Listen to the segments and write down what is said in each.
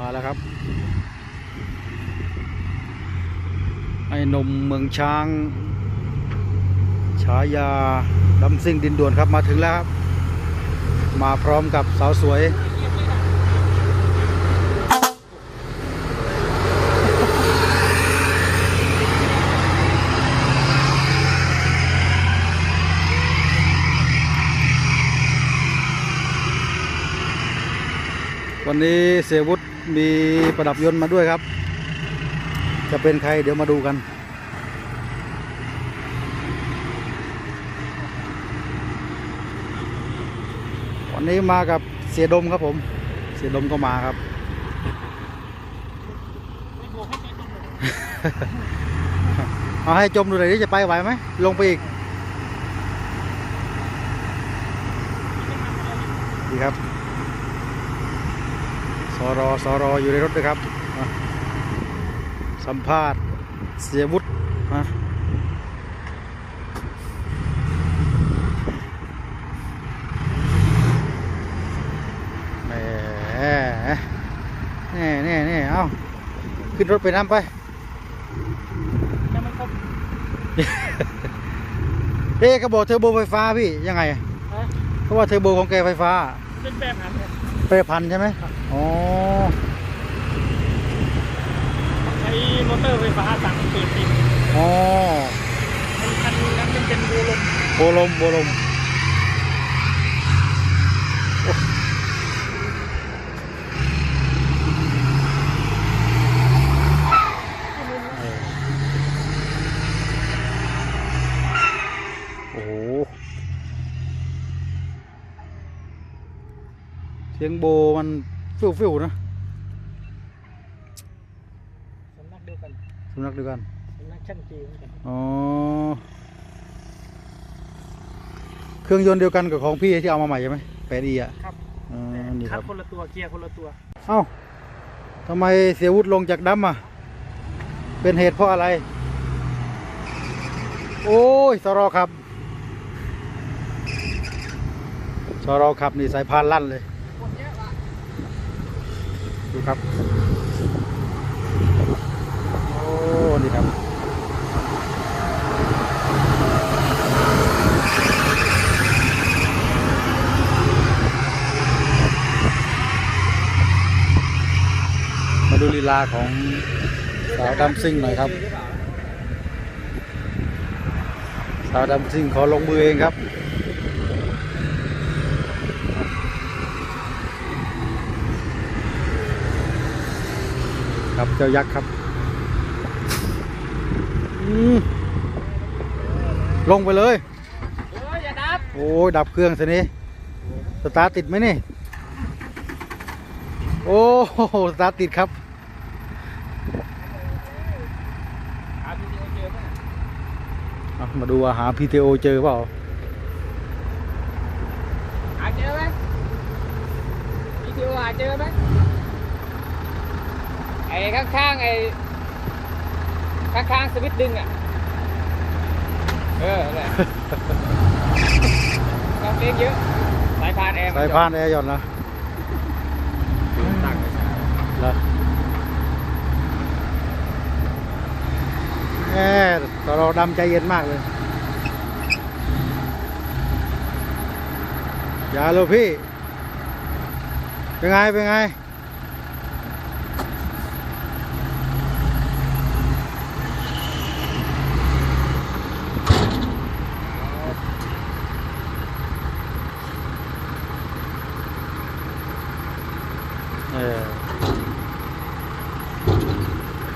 มาแล้วครับ ไอ้หนมเมืองช้าง ฉายาดำซิ่งดินด่วนครับมาถึงแล้วครับ มาพร้อมกับสาวสวย วันนี้เสียวุฒิมีประดับยนต์มาด้วยครับ จะเป็นใครเดี๋ยวมาดูกัน วันนี้มากับเสียดมครับผม เสียดมก็มาครับ เอาให้จมดูหน่อยดิจะไปไหวไหมลงไปอีกดีครับ สรอสรออยู่ในรถด้วยครับอะสัมภาษณ์ เสียวุฒินะแหมแน่แน่แน่เอ้าขึ้นรถไปน้ำไปยังไม่ครบเอ๊ะเขาบอกเทอร์โบไฟฟ้าพี่ ยังไงฮะเขาว่าเทอร์โบของแกไฟฟ้า เป็นแบบนั้น เนี่ยเปรพันใช่ไหมอ๋อใช้มอเตอร์ไฟฟ้าสั่งเปิดปิดอ๋อคันนั้นมันเป็นบูลมโบลมโบลมโอ้โอ้โห สียงโบมันฟิวฟิวๆนะสำนักเดียวกันสำนักเดียวกันสำนักช่างจีเหมือนกันอ๋อเครื่องยนต์เดียวกันกับของพี่ที่เอามาใหม่ใช่ไหมแปดอีอะครับอ๋อนี่คคัรัดบคนละตัวเกียร์คนละตัวเอ้าทำไมเสียวุฒิลงจากดำอะเป็นเหตุเพราะอะไร โอ้ยสรอครับสรอครับนี่สายพานลั่นเลย ดูครับ โอ้ นี่ครับ มาดูลีลาของสาวดำซิ่งหน่อยครับ สาวดำซิ่งขอลงมือเองครับ ครับ เจ้ายักษ์ครับอืมลงไปเลยโอ้ยอย่าดับโอ้ยดับเครื่องสินี้สตาร์ทติดไหมนี่ โอ้โหสตาร์ทติดครับหาวิดีโอเจอไหมอะมาดูว่าหา PTO เจอเปล่าหาเจอไหมวิดีโอหาเจอไหม ไอ้ข้างๆไอ้ข้างๆสวิตช์ดึงอะ เออนั่นแหละต้องเล็กเยอะ สายพานแอร์มัสายพานแอร์หย่อนนะตั้งเหรอแหมตอรอดำใจเย็นมากเลย อย่าเลยพี่ เป็นไง เป็นไง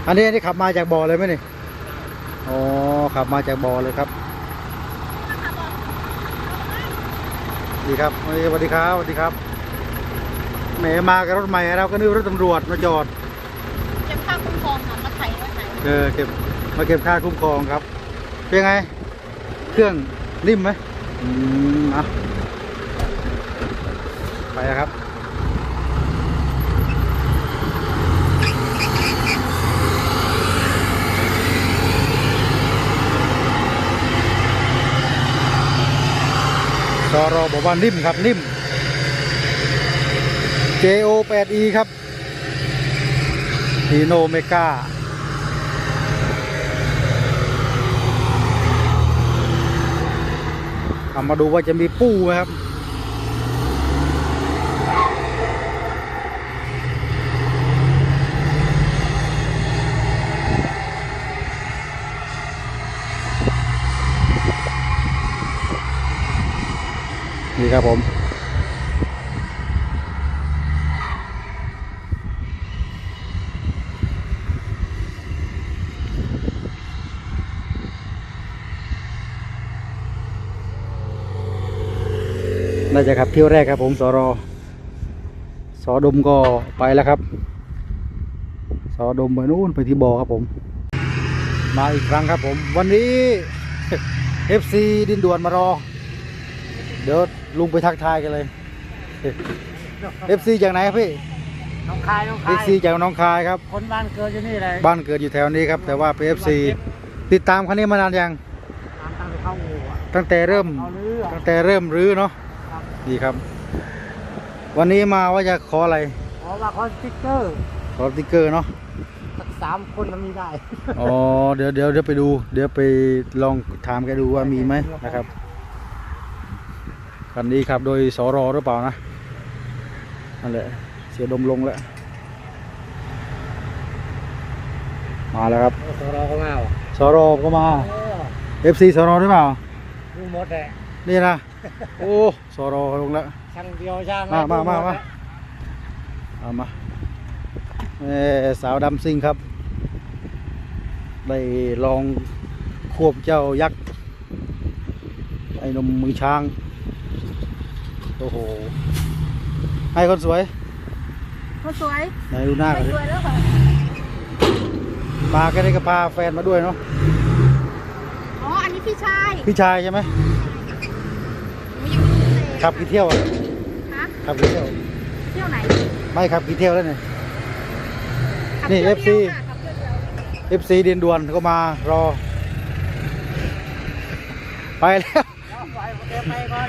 อันนี้อันนี้ขับมาจากบ่อเลยไหมนี่อ๋อขับมาจากบ่อเลยครับดีครับเฮ้ยสวัสดีครับสวัสดีครับแหมมากับรถใหม่เราก็นึกว่ารถตำรวจมาจอด เก็บค่าคุ้มครองค่ะมาไถไว้ไหนเออเก็บมาเก็บค่าคุ้มครองครับ เป็นไง เครื่องนิ่มไหมอืมอะไปแล้วครับ สรอบอกว่านิ่มครับนิ่ม JO 8E ครับฮีโนเมกาเอามาดูว่าจะมีปูไหมครับ ครับผมน่าจะครับเที่ยวแรกครับผมสอรอสอดมก็ไปแล้วครับ สอดมไปนู่นไปที่บอครับผม มาอีกครั้งครับผม วันนี้ FC ดินด่วนมารอ เดี๋ยวลุงไปทักทายกันเลย FC จากไหนครับพี่ น้องคายน้องคาย FC จากหน้องคายครับ คนบ้านเกิดอยู่นี่เลยบ้านเกิดอยู่แถวนี้ครับ แต่ว่าเป็น FC ติดตามคันนี้มานานยัง ตามตั้งแต่เข้าอู่อะตั้งแต่เริ่ม เอาเรือตั้งแต่เริ่มรื้อเนาะครับดีครับ วันนี้มาว่าจะขออะไร ขอว่าขอสติ๊กเกอร์ขอสติ๊กเกอร์เนาะ สักสามคนมันมีได้ อ๋อ เดี๋ยวเดี๋ยวเดี๋ยวไปดู เดี๋ยวไปลองถามแกดูว่ามีไหมนะครับ คันนี้ครับโดยสรหรือเปล่านะนั่นแหละเสียดมลงแล้ว มาแล้วครับสรอเขามาว่ะสรก็มาเออ FC สรหรือเปล่าดูหมดเลยนี่นะโอ้สรลงแล้วช่างเดียวช่างมามามาดูหดมาเลยเอามาเอ่อสาวดำซิ่งครับได้ลองควบเจ้ายักษ์ไอ้นมมือช้าง โอ้โห ให้คนสวยก็สวยไหนดูหน้าไม่กันดิสวยแล้วค่ะมาแค่นี้ก็พาแฟนมาด้วยเนาะ อ๋ออันนี้พี่ชายพี่ชายใช่ไหมหนูยังไม่รู้เลยขับกี่เที่ยวอะฮะขับกี่เที่ยว เที่ยวไหนไม่ขับกี่เที่ยวแล้วเนี่ย ขับนี่ที่ยว FC ดียวค่ะขับเที่ยวเดียว FC เดียนด่วนก็มารอ ไปแล้วเอาไปเดี๋ยวไปก่อน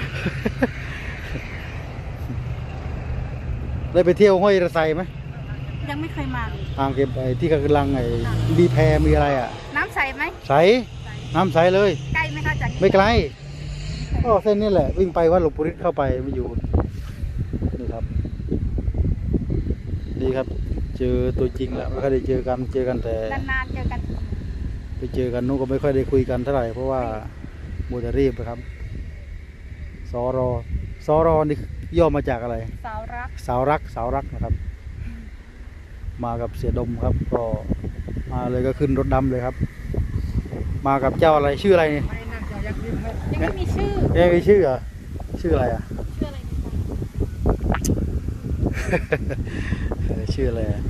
ได้ไปเที่ยวห้วยระไซไหมยังไม่เคยมาเลยอ่างเก็บไอ้ที่กำลังไอ้มีแพมีอะไรอะ น้ำใสไหม ใสน้ำใสเลย ใกล้ไหมคะจากไม่ไกลก็เส้นนี้แหละ วิ่งไปวัดหลวงปู่ฤทธิ์เข้าไปไม่อยู่นี่ครับ ดีครับ เจอตัวจริงแล้วไม่ค่อยได้เจอกันเจอกันแต่ นานๆเจอกัน ไปเจอกันนู้นก็ไม่ค่อยได้คุยกันเท่าไหร่เพราะว่ามัวแต่รีบนะครับสอรอสอรอนี่ ย่อมาจากอะไร สาวรัก สาวรักสาวรักนะครับ มากับเสียดมครับ ก็มาเลยก็ขึ้นรถดำเลยครับ มากับเจ้าอะไรชื่ออะไรนี่ไม่นั่งเจ้ายักษ์ยิ้มให้ยังไม่มีชื่อ เอ๊ะมีชื่อเหรอชื่ออะไรอะ ชื่ออะไรดีคะเออชื่ออะไรอะ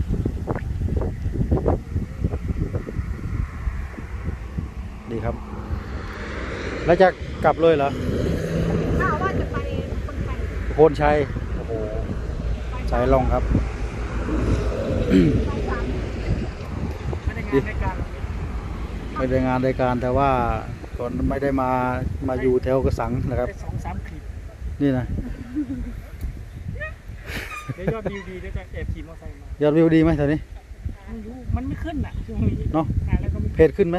ดีครับ แล้วจะกลับเลยเหรอ ถ้าว่าจะไปคนไทย โพนชัย โอ้โหสายลองครับไปสามไม่ได้งานในการไม่ได้งานรายการแต่ว่าก่อนไม่ได้มามาอยู่แถวกระสังนะครับได้สองสามคลิปนี่นะเดี๋ยวยอดวิวดีเดี๋ยวจะแอบขี่มอเตอร์ไซค์มายอดวิวดีไหมแถวนี้ไม่รู้มันไม่ขึ้นอะช่วงนี้เนอะอ่แล้วก็ไม่เพจขึ้นไหม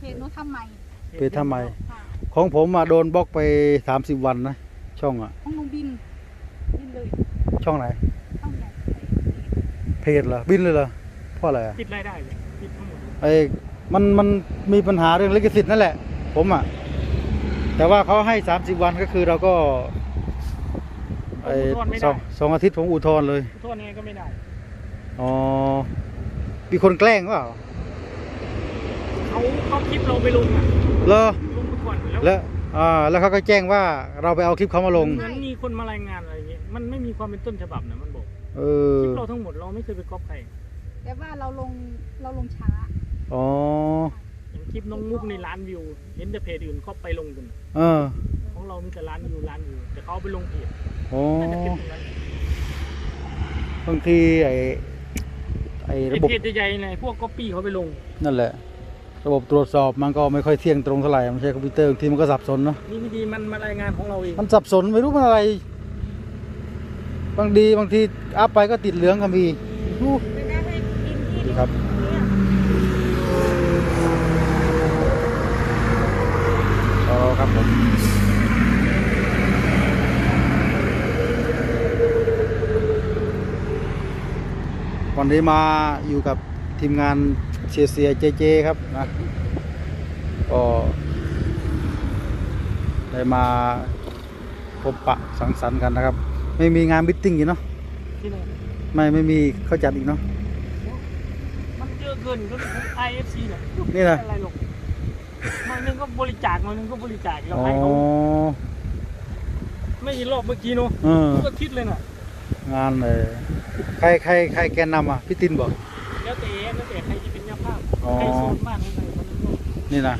เพจหนู้ทำใหม่เพจทำไมค่ะของผมมาโดนบล็อกไป30วันนะ ช่องอะ ของหนูบินบินเลยช่องไหน ช่องไหนเพจเหรอบินเลยเหรอเพราะอะไรอะปิดรายได้เลยปิดทั้งหมดไอ้มันมันมีปัญหาเรื่องลิขสิทธิ์นั่นแหละ ผมอะ แต่ว่าเขาให้ 30 วันก็คือเราก็ไอ้สองสองอาทิตย์ผมอุทธรณ์เลยโทษยังไงก็ไม่ได้ อ๋อ มีคนแกล้งเปล่าเขาเขาคลิปเราไปลงอะเลอลงไปก่อนแล้วแล้ว อ่าแล้วเขาก็แจ้งว่าเราไปเอาคลิปเขามาลง เหมือนมีคนมารายงานอะไรอย่างเงี้ยมันไม่มีความเป็นต้นฉบับนะมันบอกเอคอลิปเราทั้งหมดเราไม่เคยไปก๊อปใครแต่ว่าเราลงเราลงช้าอ๋ออย่างคลิปน้องมุกในล้านวิว เห็นแต่เพจอื่นเขาไปลงกันเออของเรามีแต่ล้านวิวล้านวิวแต่เขาเอาไปลงเพจอ๋อน่าจะคลิปตรงนั้นบางทีไอ้ไอ้ไอระบบเพจใหญ่ๆเนี่ยพวกก๊อปปี้เขาไปลงนั่นแหละ ระบบตรวจสอบมันก็ไม่ค่อยเที่ยงตรงเท่าไหร่มันใช้คอมพิวเตอร์บางทีมันก็สับสนเนาะนี่ไม่ดีมันมารายงานของเราเองมันสับสนไม่รู้มันอะไร บางทีบางทีอัพไปก็ติดเหลืองก็มีอู้ไม่ได้ให้ดูครับต่อครับผมวันนี้มาอยู่กับทีมงาน เชียร์เซียเจเจครับนะก็ได้มาพบปะสังสรรค์กันนะครับ ไม่มีงานมิทติ้งอีกเนาะที่ไหนไม่ไม่มีเขาจัดอีกเนาะมันเยอะเกินก็ของ IFC เนี่ยนี่นะอะไรหรอกหน่อยหนึงก็บริจาคหน่อยหนึงก็บริจาคเราอ๋อให้เขาไม่กี่รอบเมื่อกี้เนาะเออทุกอาทิตย์เลยน่ะ งานเออใครใครใครแกนนำอะพี่ตินบอก อ๋อใครโซนบ้านของใครคนนั้นก็นี่นะ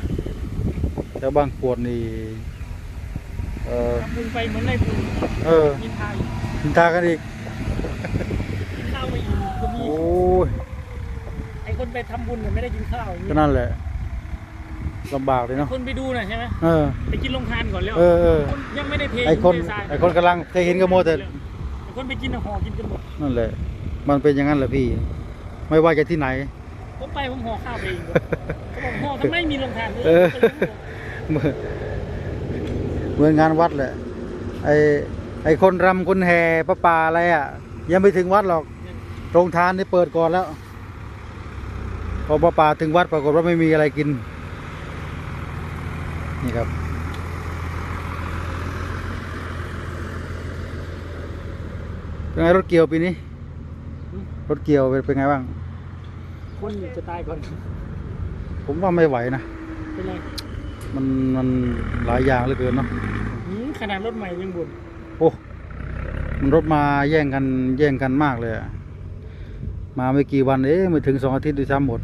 แล้วบางขวดนี่ เออทำบุญไปเหมือนได้บุญเออกินทายทินทากันอีก กินข้าวไม่อิ่มก็มีโอ้ย ไอ้คนไปทำบุญเนี่ยไม่ได้กินข้าวอย่างก็นี้นั่นแหละลำบากเลยเนาะคนไปดูน่ะใช่ไหมเออ ไปกินลงทานก่อนแล้วเออเออ คนยังไม่ได้เทไอคนเททรายไอคนกำลังเคยเห็นกระโมแต่ ไอ้คนไปกินน่ะห่อกินกันหมดนั่นแหละ มันเป็นอย่างนั้นแหละพี่ ไม่ว่าจะที่ไหน ผมไปผมห่อข้าวไปเองเขาบอกห่อทำไมมีลงทานด้วยเออเหมือนเหมือนงานวัดแหละไอไอคนรำคนแห่ประปาอะไรอะ ยังไม่ถึงวัดหรอกโรงทานนี่เปิดก่อนแล้วพอประปาถึงวัดปรากฏว่าไม่มีอะไรกิน นี่ครับเป็นไงรถเกี่ยวปีนี้ รถเกี่ยวเป็นเป็นไงบ้าง คนจะตายก่อน ผมว่าไม่ไหวนะเป็นไรมันมันหลายอย่างเหลือเกินเนาะหืมขนาดรถใหม่ยังบ่นโอ้มันรถมาแย่งกันแย่งกันมากเลยอะมาไม่กี่วันเอ๊ะไม่ถึงสองอาทิตย์ด้วยซ้ำหมด